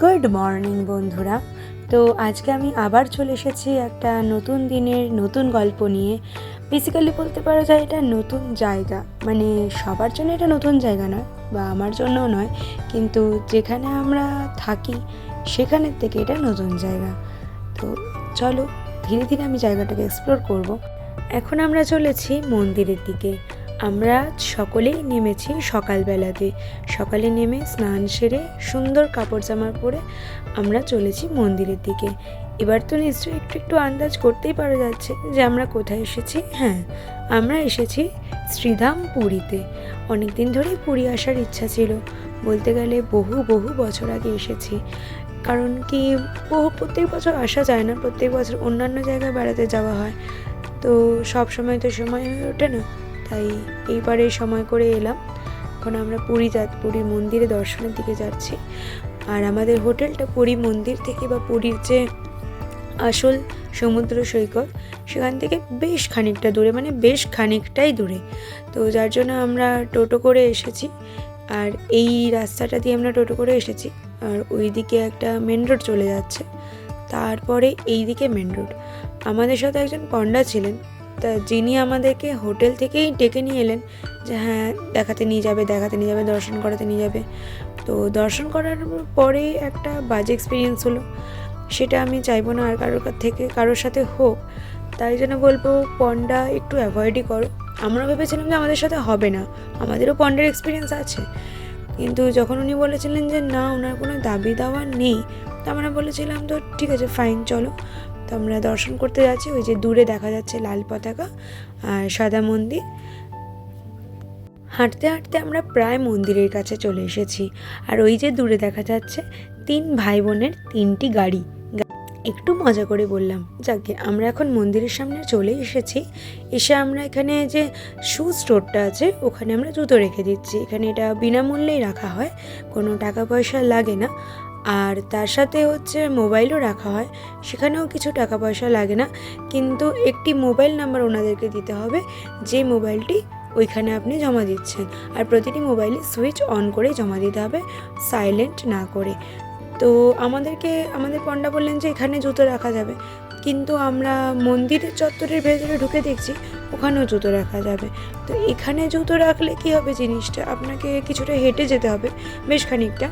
Good morning, বন্ধুরা। তো আজকে আমি আবার চলে এসেছি একটা নতুন দিনের নতুন গল্প নিয়ে। বেসিক্যালি বলতে পারা যায় এটা নতুন জায়গা। মানে সবার জন্য এটা নতুন জায়গা নয়, বা আমার জন্যও নয়, কিন্তু যেখানে আমরা থাকি সেখানের থেকে এটা নতুন জায়গা। তো চলো, ধীরে ধীরে আমি জায়গাটাকে এক্সপ্লোর করব। এখন আমরা চলেছি মন্দিরের দিকে। আমরা সকলেই নেমেছি সকালবেলাতে। সকালে নেমে স্নান সেরে সুন্দর কাপড় জামা পরে আমরা চলেছি মন্দিরের দিকে। এবার তো নিশ্চয়ই একটু একটু আন্দাজ করতেই পারা যাচ্ছে যে আমরা কোথায় এসেছি। হ্যাঁ আমরা এসেছি শ্রীধাম পুরীতে অনেক দিন ধরেই পুরী আসার ইচ্ছা ছিল। বলতে গেলে বহু বহু বছর আগে এসেছি। কারণ কি, বহু, প্রত্যেক বছর আসা যায় না। প্রত্যেক বছর অন্যান্য জায়গায় বেড়াতে যাওয়া হয়। তো সব সময় তো সময় হয়ে ওঠে না। তাই এইবারে সময় করে এলাম। এখন আমরা পুরী যা, পুরী মন্দিরে দর্শনের দিকে যাচ্ছি। আর আমাদের হোটেলটা পুরী মন্দির থেকে বা পুরীর যে আসল সমুদ্র সৈকত, সেখান থেকে বেশ খানিকটা দূরে মানে বেশ খানিকটাই দূরে। তো যার জন্য আমরা টোটো করে এসেছি। আর এই রাস্তাটা দিয়ে আমরা টোটো করে এসেছি। আর ওই দিকে একটা মেন রোড চলে যাচ্ছে। তারপরে এই দিকে মেন রোড। আমাদের সাথে একজন পণ্ডা ছিলেন। তা যিনি আমাদেরকে হোটেল থেকেই ডেকে নিয়ে এলেন যে হ্যাঁ দেখাতে নিয়ে যাবে, দেখাতে নিয়ে যাবে, দর্শন করাতে নিয়ে যাবে। তো দর্শন করার পরে একটা বাজে এক্সপিরিয়েন্স হলো। সেটা আমি চাইব না আর কারোর থেকে, কারোর সাথে হোক। তাই জন্য বলব, পন্ডা একটু অ্যাভয়েডই করো। আমরা ভেবেছিলাম যে আমাদের সাথে হবে না। আমাদেরও পন্ডার এক্সপিরিয়েন্স আছে। কিন্তু যখন উনি বলেছিলেন যে না ওনার কোনো দাবি দাওয়া নেই, তো আমরা বলেছিলাম তো ঠিক আছে ফাইন চলো। তো আমরা দর্শন করতে যাচ্ছি। ওই যে দূরে দেখা যাচ্ছে লাল পতাকা আর সাদা মন্দির। হাঁটতে হাঁটতে আমরা প্রায় মন্দিরের কাছে চলে এসেছি। আর ওই যে দূরে দেখা যাচ্ছে তিন ভাই বোনের তিনটি গাড়ি। একটু মজা করে বললাম, যাকে আমরা এখন মন্দিরের সামনে চলে এসেছি। এসে আমরা এখানে যে শু স্টোরটা আছে, ওখানে আমরা জুতো রেখে দিচ্ছি। এখানে এটা বিনামূল্যেই রাখা হয়, কোনো টাকা পয়সা লাগে না। আর তার সাথে হচ্ছে মোবাইলও রাখা হয়, সেখানেও কিছু টাকা পয়সা লাগে না। কিন্তু একটি মোবাইল নাম্বার ওনাদেরকে দিতে হবে, যে মোবাইলটি ওইখানে আপনি জমা দিচ্ছেন। আর প্রতিটি মোবাইলে সুইচ অন করে জমা দিতে হবে, সাইলেন্ট না করে। তো আমাদেরকে, আমাদের পণ্ডা বললেন যে এখানে জুতো রাখা যাবে। কিন্তু আমরা মন্দিরের চত্বরের ভেতরে ঢুকে দেখছি, ওখানেও জুতো রাখা যাবে। তো এখানে জুতো রাখলে কী হবে জিনিসটা? আপনাকে কিছুটা হেঁটে যেতে হবে, বেশ খানিকটা।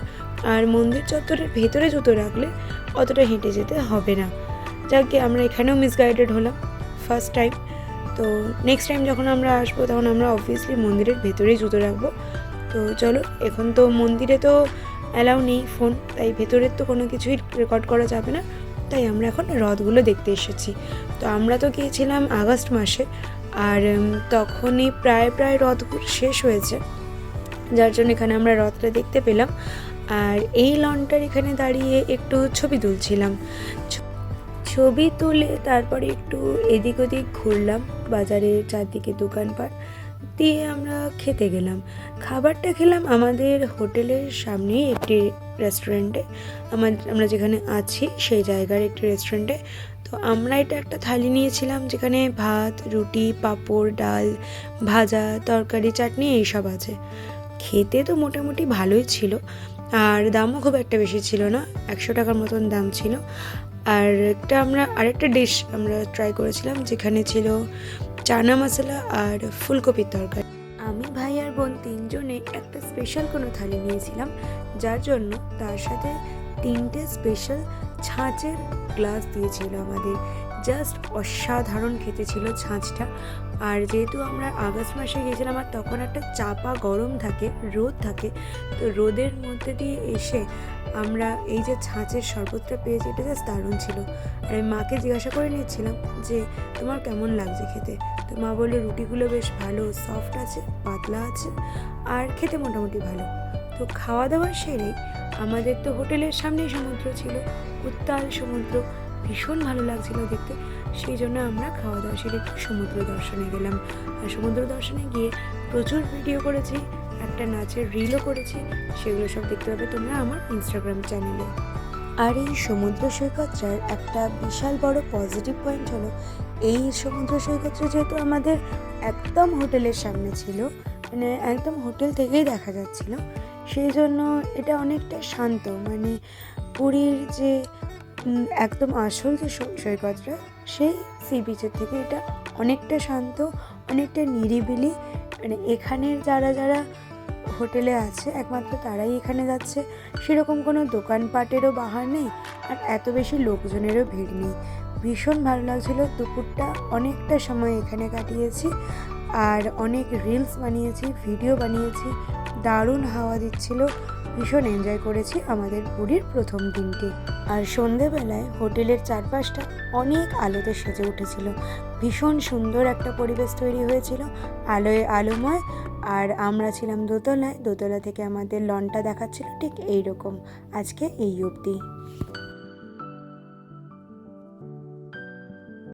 আর মন্দির চত্বরের ভেতরে জুতো রাখলে অতটা হেঁটে যেতে হবে না। যাকে আমরা এখানেও মিসগাইডেড হলাম ফার্স্ট টাইম তো নেক্সট টাইম যখন আমরা আসব, তখন আমরা অবভিয়াসলি মন্দিরের ভেতরেই জুতো রাখব। তো চলো, এখন তো মন্দিরে তো অ্যালাউ নেই ফোন তাই ভেতরের তো কোনো কিছুই রেকর্ড করা যাবে না। তাই আমরা এখন হ্রদগুলো দেখতে এসেছি। তো আমরা তো গিয়েছিলাম আগস্ট মাসে, আর তখনই প্রায় প্রায় হ্রদগুলো শেষ হয়েছে। যার জন্য এখানে আমরা হ্রদটা দেখতে পেলাম। আর এই লনটার এখানে দাঁড়িয়ে একটু ছবি তুলছিলাম। ছবি তুলে তারপরে একটু এদিক ওদিক ঘুরলাম, বাজারের চারদিকে দোকানপাট দিয়ে আমরা খেতে গেলাম। খাবারটা খেলাম আমাদের হোটেলের সামনেই একটি রেস্টুরেন্টে। আমার, আমরা যেখানে আছি সেই জায়গার একটি রেস্টুরেন্টে। তো আমরা এটা একটা থালি নিয়েছিলাম যেখানে ভাত, রুটি, পাঁপড়, ডাল, ভাজা, তরকারি, চাটনি এইসব আছে। খেতে তো মোটামুটি ভালোই ছিল। আর দামও খুব একটা বেশি ছিল না, একশো টাকার মতন দাম ছিল। আর একটা আমরা, আরেকটা ডিশ আমরা ট্রাই করেছিলাম, যেখানে ছিল চানা মশলা আর ফুলকপির তরকারি। আমি ভাই আর বোন তিনজনে একটা স্পেশাল কোনো থালি নিয়েছিলাম, যার জন্য তার সাথে তিনটে স্পেশাল ছাঁচের গ্লাস দিয়েছিল আমাদের। জাস্ট অসাধারণ খেতে ছিল ছাঁচটা। আর যেহেতু আমরা আগস্ট মাসে গিয়েছিলাম আর তখন একটা চাপা গরম থাকে, রোদ থাকে, তো রোদের মধ্যে দিয়ে এসে আমরা এই যে ছাঁচের শরবতটা পেয়েছি, এটা জাস্ট দারুণ ছিল। আর আমি মাকে জিজ্ঞাসা করে নিচ্ছিলাম যে, তোমার কেমন লাগছে খেতে? তো মা বলল, রুটিগুলো বেশ ভালো সফট আছে, পাতলা আছে, আর খেতে মোটামুটি ভালো। তো খাওয়া দাওয়া সেরে আমাদের তো হোটেলের সামনেই সমুদ্র ছিল, উত্তাল সমুদ্র ভীষণ ভালো লাগছিল দেখতে। সেই জন্য আমরা খাওয়া দাওয়া সেরে একটু সমুদ্র দর্শনে গেলাম। আর সমুদ্র দর্শনে গিয়ে প্রচুর ভিডিও করেছি, একটা নাচের রিলও করেছি, সেগুলো সব দেখতে পাবে তোমরা আমার ইনস্টাগ্রাম চ্যানেলে আর এই সমুদ্র সৈকতটার একটা বিশাল বড় পজিটিভ পয়েন্ট হলো, এই সমুদ্র সৈকতটা যেহেতু আমাদের একদম হোটেলের সামনে ছিল মানে একদম হোটেল থেকেই দেখা যাচ্ছিল, সেই জন্য এটা অনেকটা শান্ত মানে পুরীর যে একদম আসল যে সৈকতটা, সেই সি বিচের থেকে এটা অনেকটা শান্ত, অনেকটা নিরিবিলি। মানে এখানের যারা যারা হোটেলে আছে, একমাত্র তারাই এখানে যাচ্ছে। সেরকম কোনো দোকানপাটেরও বাহার নেই আর এত বেশি লোকজনেরও ভিড় নেই। ভীষণ ভালো লাগছিল, দুপুরটা অনেকটা সময় এখানে কাটিয়েছি। আর অনেক রিলস বানিয়েছি, ভিডিও বানিয়েছি, দারুণ হাওয়া দিচ্ছিল। ভীষণ এনজয় করেছি আমাদের পুরীর প্রথম দিনটি। আর সন্ধেবেলায় হোটেলের চারপাশটা অনেক আলোতে সেজে উঠেছিল। ভীষণ সুন্দর একটা পরিবেশ তৈরি হয়েছিল, আলোয় আলোময়। আর আমরা ছিলাম দোতলায়, দোতলা থেকে আমাদের লনটা দেখাচ্ছিল ঠিক এই রকম আজকে এই অবধি।